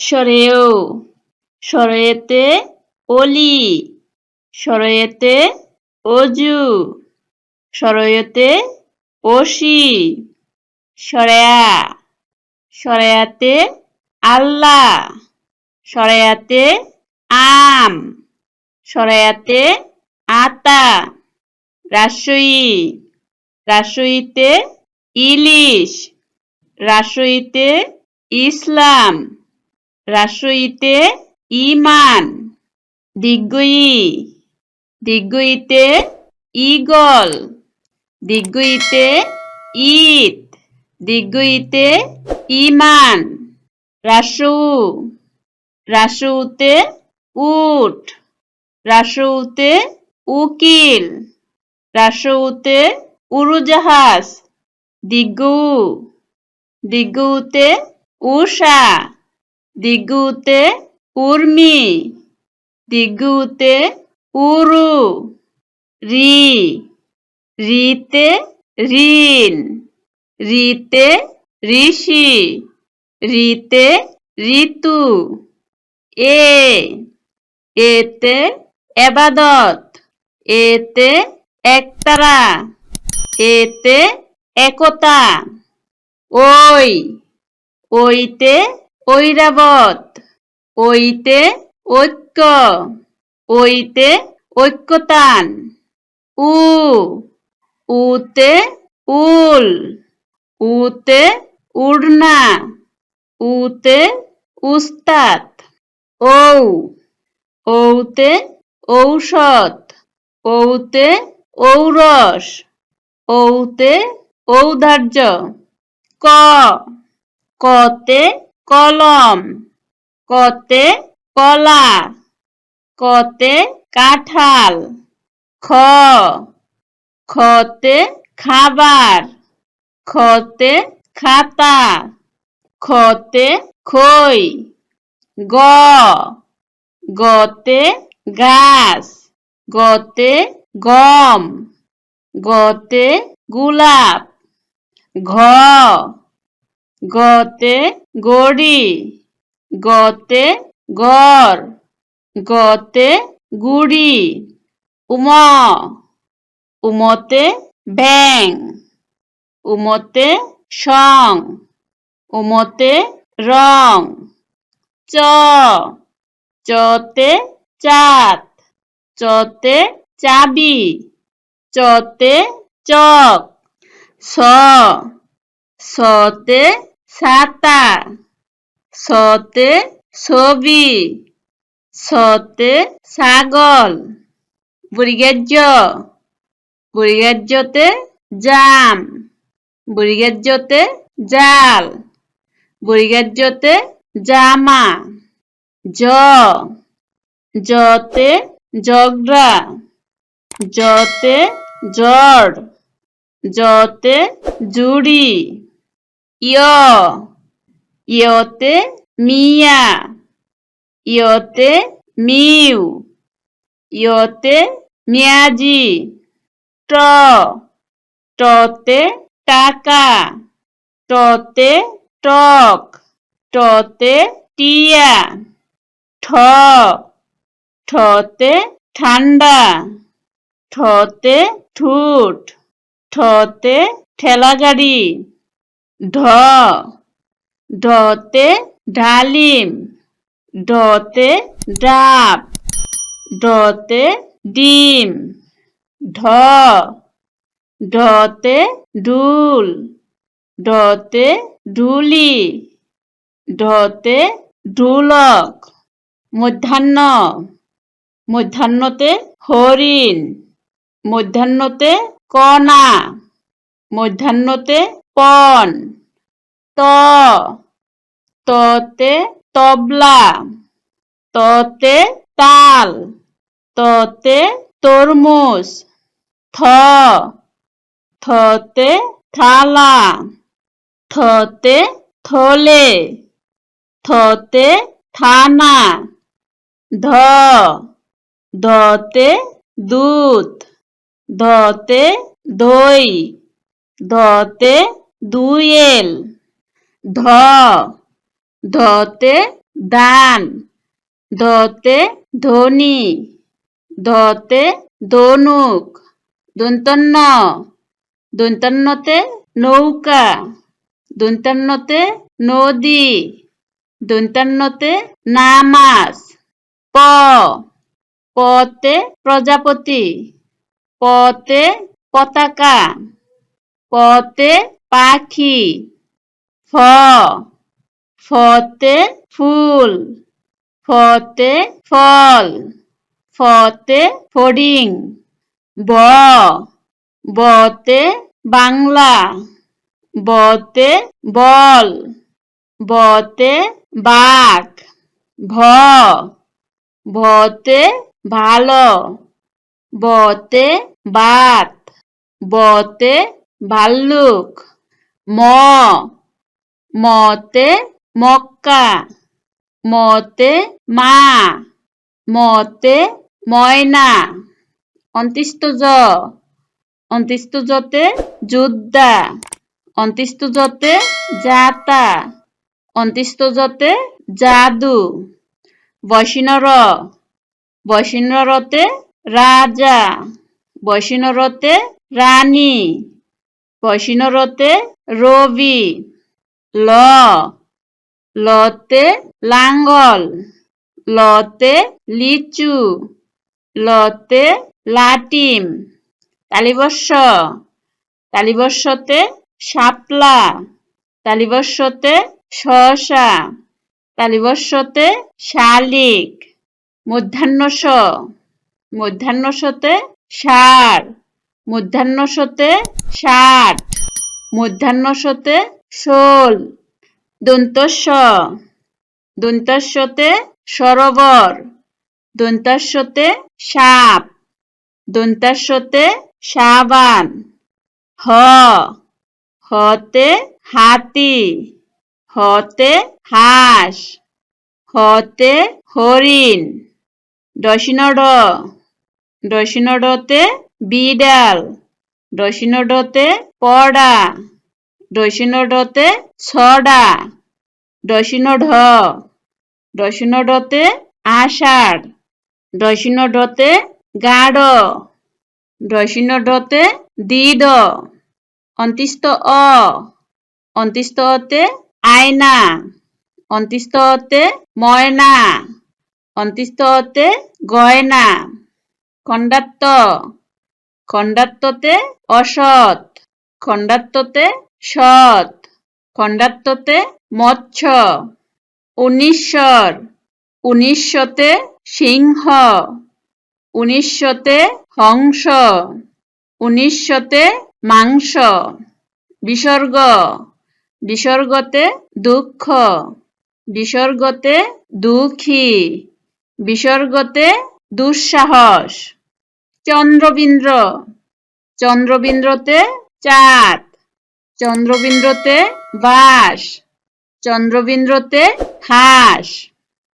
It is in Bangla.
সরেও, সরেতে অলি সরয়েতে অজু সরয়েতে ওসি সরেয়া, সরেয়াতে আল্লাহ, সরেয়াতে আম, সরেয়াতে আতা, রাসই, রাসইতে ইলিশ, রাসইতে ইসলাম। রাসইতে ইমান দিগ্গই দিগ্গইতে ইগল দিগ্গইতে ঈদ দিগ্গইতে ইমান রাসু, রাসুতে উট, রাসুতে উকিল, রাসুতে উড়োজাহাজ দিগ্গু দিগ্গুতে উষা দিগ্গুতে উর্মি দিগ্গুতে উরু, রি, রিতে ঋণ, রিতে ঋষি, রিতে ঋতু, এ, এতে এবাদত, এতে একতারা, এতে একতা, ওই, ওইতে ঐরাবত ঐতে ঐক্য। ঐতে ঐক্যতান। উ। উতে উল। উতে উড়না। উতে উস্তাদ। ঔ। ঔতে ঔষধ। ঔতে ঔরস। ঔতে ঔদার্য। ক। কতে কলম। কতে কলা। কতে কাঁঠাল। খ। খতে খাবার। খতে খাতা। খতে খই। গ। গতে গাছ। গতে গম। গতে গোলাপ। ঘ। গতে গড়ি, গতে গড়, গতে গুড়ি, উম, উমতে ব্যাং উমতে সং, উমতে রং, চ, চতে চাঁদ, চতে চাবি, চতে চক, স, সতে ছাতা সতে ছবি, সতে ছাগল বুড়িগার্য বুড়িগার্যতে জাম বুড়িগার্যতে জাল বুড়িগার্যতে জামা, জ, জতে জগড়া, জতে জড়, জতে জুড়ি। ইয় ইয়তে মিয়া ইয়তে মিউ ইয়তে মিয়াজি ট টতে টাকা টতে টক টতে টিয়া ঠ ঠতে ঠান্ডা ঠতে ঠুট ঠতে ঠেলাগাড়ি ঢ, ঢতে ডালিম ঢতে ডাব, ঢতে ডিম, ঢ, ঢতে ঢুল ঢতে ঢুলি ঢতে ঢোলক মধ্যাহ্ন, মধ্যাহ্নতে হরিণ, মধ্যাহ্নতে কণা, মধ্যাহ্নতে পন ত, ততে তবলা। ততে তাল। ততে তরমুজ। থ, থতে থালা। থতে থলে। থতে থানা। ধ, ধতে দুধ। ধতে দই। ধতে দুয়েল ধ। ধতে দান। ধতে ধনী। ধতে ধনুক। দন্তন্য দন্তান্নতে নৌকা। দন্তান্নতে নদী। দন্তান্নতে নামাজ। প। পতে প্রজাপতি। পতে পতাকা। পতে পাখি, ফ, ফতে ফুল, ফতে ফল, ফতে ফডিং, ব, বতে বাংলা, বতে বল, বতে বাঘ, ভ ভতে ভালো, বতে বাত, বতে ভাল্লুক। ম, মতে মক্কা, মতে মা, মতে ময়না অন্তিস্ত জ অন্তিস্ত জতে যোদ্ধা অন্তিস্ত জতে জাতা জতে জাদু বসিনর বসিনরতে রাজা বসিনরতে রানী। বসিনরতে রবি, ল, লতে লাঙ্গল, লতে লিচু, লতে লাটিম তালিবর্ষ তালিবর্ষতে শাপলা তালিবর্ষতে শশা তালিবর্ষতে শালিক মধ্যাহ্নস মধ্যাহ্নসতে সার মধ্যাহ্নসতে ষাট মধ্যাহ্নসতে শোল দন্তস্ব, দন্তস্বতে সরোবর, দন্তাস্বতে সাপ, দন্তাস্বতে সাবান, হ, হতে হাতি, হতে হাঁস, হতে হরিণ, দশিনড, দশিনডতে বিড়াল দশিনডতে পড়া দশিনডতে ছড়া দশিনঢ দশিনডতে আষাঢ় দশিনডতে গাঢ় দশিনডতে দৃঢ় অন্তিস্ত অ অন্তিস্ততে আয়না অন্তিস্ততে ময়না অন্তিস্ততে গয়না খণ্ডাত্ম খণ্ডাত্মতে অসৎ, খণ্ডাত্মতে সৎ, খণ্ডাত্মতে মৎস্য, উনিশ্বর উনিশশতে সিংহ উনিশশতে হংস উনিশশতে মাংস, বিসর্গ, বিসর্গতে দুঃখ, বিসর্গতে দুঃখী, বিসর্গতে দুঃসাহস। চন্দ্রবিন্দ্র। চন্দ্রবিন্দ্রতে চাঁদ। চন্দ্রবিন্দ্রতে বাস। চন্দ্রবিন্দ্রতে হাঁস